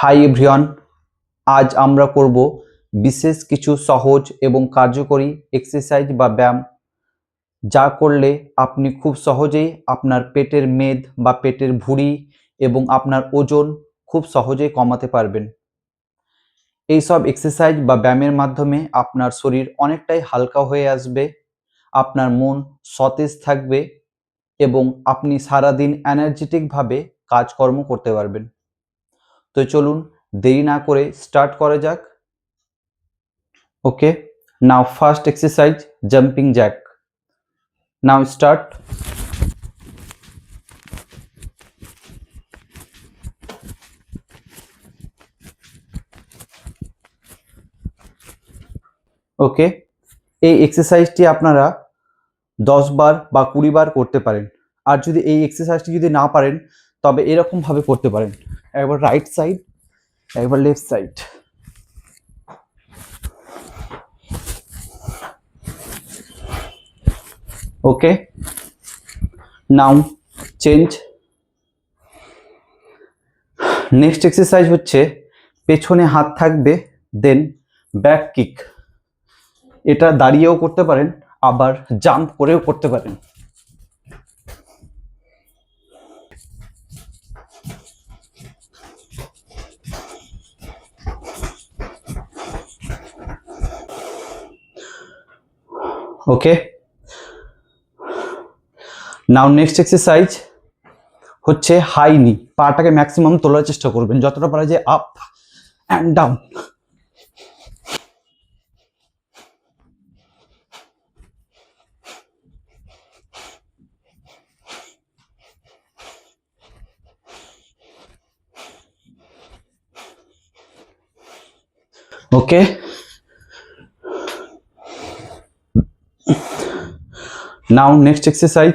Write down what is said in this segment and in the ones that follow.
Hi everyone, আজ আমরা করব বিশেষ কিছু সহজ এবং কার্যকরী এক্সারসাইজ বা ব্যায়াম, যা করলে আপনি খুব সহজেই আপনার পেটের মেদ বা পেটের ভুঁড়ি এবং আপনার ওজন খুব সহজেই কমাতে পারবেন। এই সব এক্সারসাইজ বা ব্যায়ামের মাধ্যমে আপনার শরীর অনেকটাই হালকা হয়ে আসবে, আপনার মন সতেজ থাকবে এবং আপনি সারাদিন এনার্জেটিকভাবে কাজকর্ম করতে পারবেন। তো চলুন দেরি না করে স্টার্ট করা যাক। Okay now first exercise jumping jack now start okay এই এক্সারসাইজটি আপনারা দশ বার বা কুড়ি বার করতে পারেন। আর যদি এই এক্সারসাইজটি যদি না পারেন তবে এরকমভাবে করতে পারেন। একবার রাইট সাইড একবার left side okay now change next exercise হচ্ছে, পেছনে হাত থাকবে দেন ব্যাক কিক এটা দাঁড়িয়েও করতে পারেন, আবার জাম্প করেও করতে পারেন। ওকে নাও নেক্সট এক্সারসাইজ হচ্ছে হাই নি পাটাকে ম্যাক্সিমাম তোলার চেষ্টা করবেন। যতটা পারা যায় up and down okay now next exercise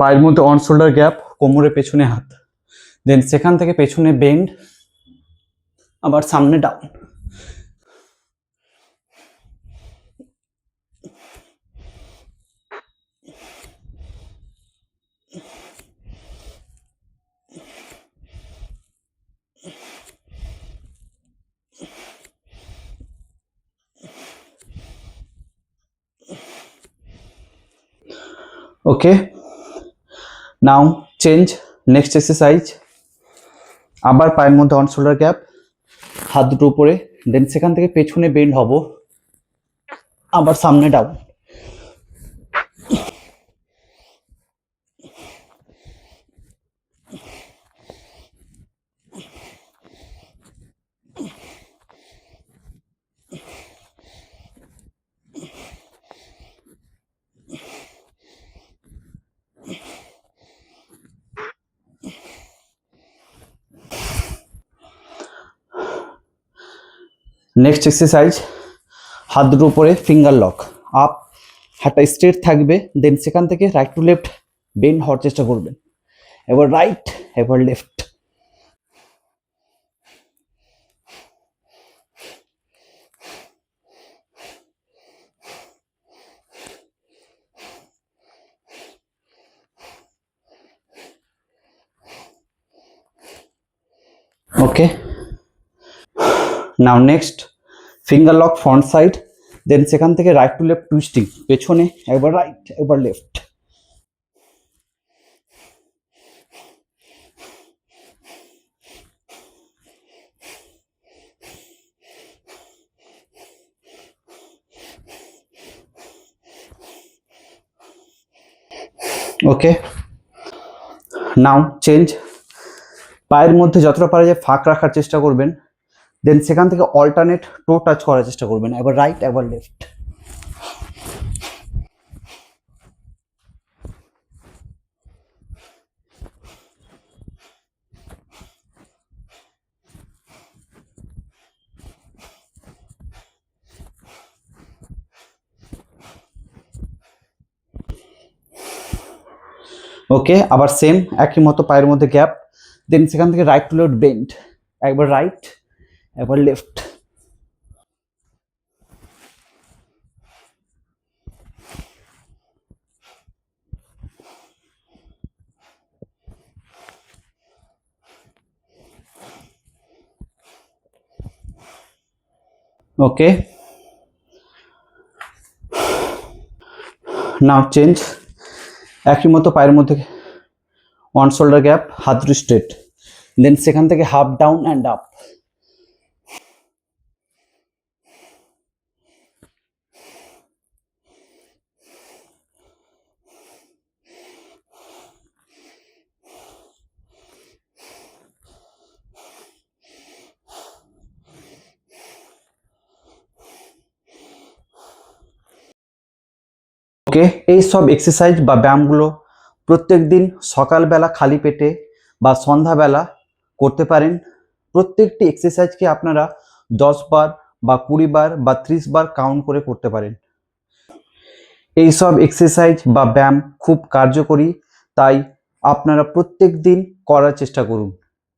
পায়ের মধ্যে অন শোল্ডার গ্যাপ কোমরে পেছনে হাত। দেন সেখান থেকে পেছনে বেন্ড আবার সামনে down okay now change next exercise আবার পায়ের মধ্যে অন শোল্ডার গ্যাপ হাত দুটো উপরে দেন সেখান থেকে পেছনে বেন্ড হব, আবার সামনে ডাউন নেক্সট এক্সারসাইজ হাত দুটো উপরে ফিঙ্গার লক আপ হাতটা স্ট্রেট থাকবে দেন সেখান থেকে রাইট টু লেফট বেন্ড হওয়ার চেষ্টা করবেন। এবার রাইট এবার left okay now next finger lock front side then সেখান থেকে রাইট টু লেফট টুইস্টিং পেছনে, একবার রাইট একবার লেফট ওকে নাও চেঞ্জ পায়ের মধ্যে যতটা পারা যায় ফাঁক রাখার চেষ্টা করবেন। দেন সেখান থেকে অল্টারনেট টো টাচ করার চেষ্টা করবেন, একবার রাইট একবার লেফট ওকে আবার সেম একই মতো পায়ের মধ্যে গ্যাপ দেন সেখান থেকে রাইট টু লেফট বেন্ড একবার রাইট এবার লেফট ওকে নাও চেঞ্জ একই মতো পায়ের মধ্যে ওয়ান শোল্ডার গ্যাপ হাত স্ট্রেট দেন সেখান থেকে half down and up okay এই সব এক্সারসাইজ বা ব্যায়ামগুলো প্রত্যেক দিন সকালবেলা খালি পেটে বা সন্ধ্যাবেলা করতে পারেন। প্রত্যেকটি এক্সারসাইজকে আপনারা দশ বার বা কুড়ি বার বা ত্রিশ বার কাউন্ট করে করতে পারেন। এই সব এক্সারসাইজ বা ব্যায়াম খুব কার্যকরী, তাই আপনারা প্রত্যেক দিন করার চেষ্টা করুন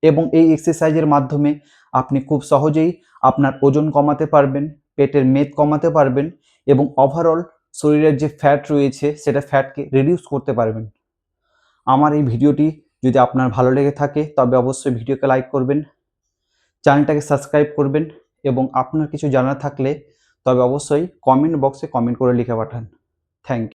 এবং এই এক্সারসাইজের মাধ্যমে আপনি খুব সহজেই আপনার ওজন কমাতে পারবেন, পেটের মেদ কমাতে পারবেন এবং ওভারঅল শরীরের যে ফ্যাট রয়েছে, সেটা ফ্যাটকে রিডিউস করতে পারবেন। আমার এই ভিডিওটি যদি আপনার ভালো লেগে থাকে, তবে অবশ্যই ভিডিওকে লাইক করবেন, চ্যানেলটাকে সাবস্ক্রাইব করবেন এবং আপনার কিছু জানা থাকলে তবে অবশ্যই কমেন্ট বক্সে কমেন্ট করে লিখে পাঠান। থ্যাংক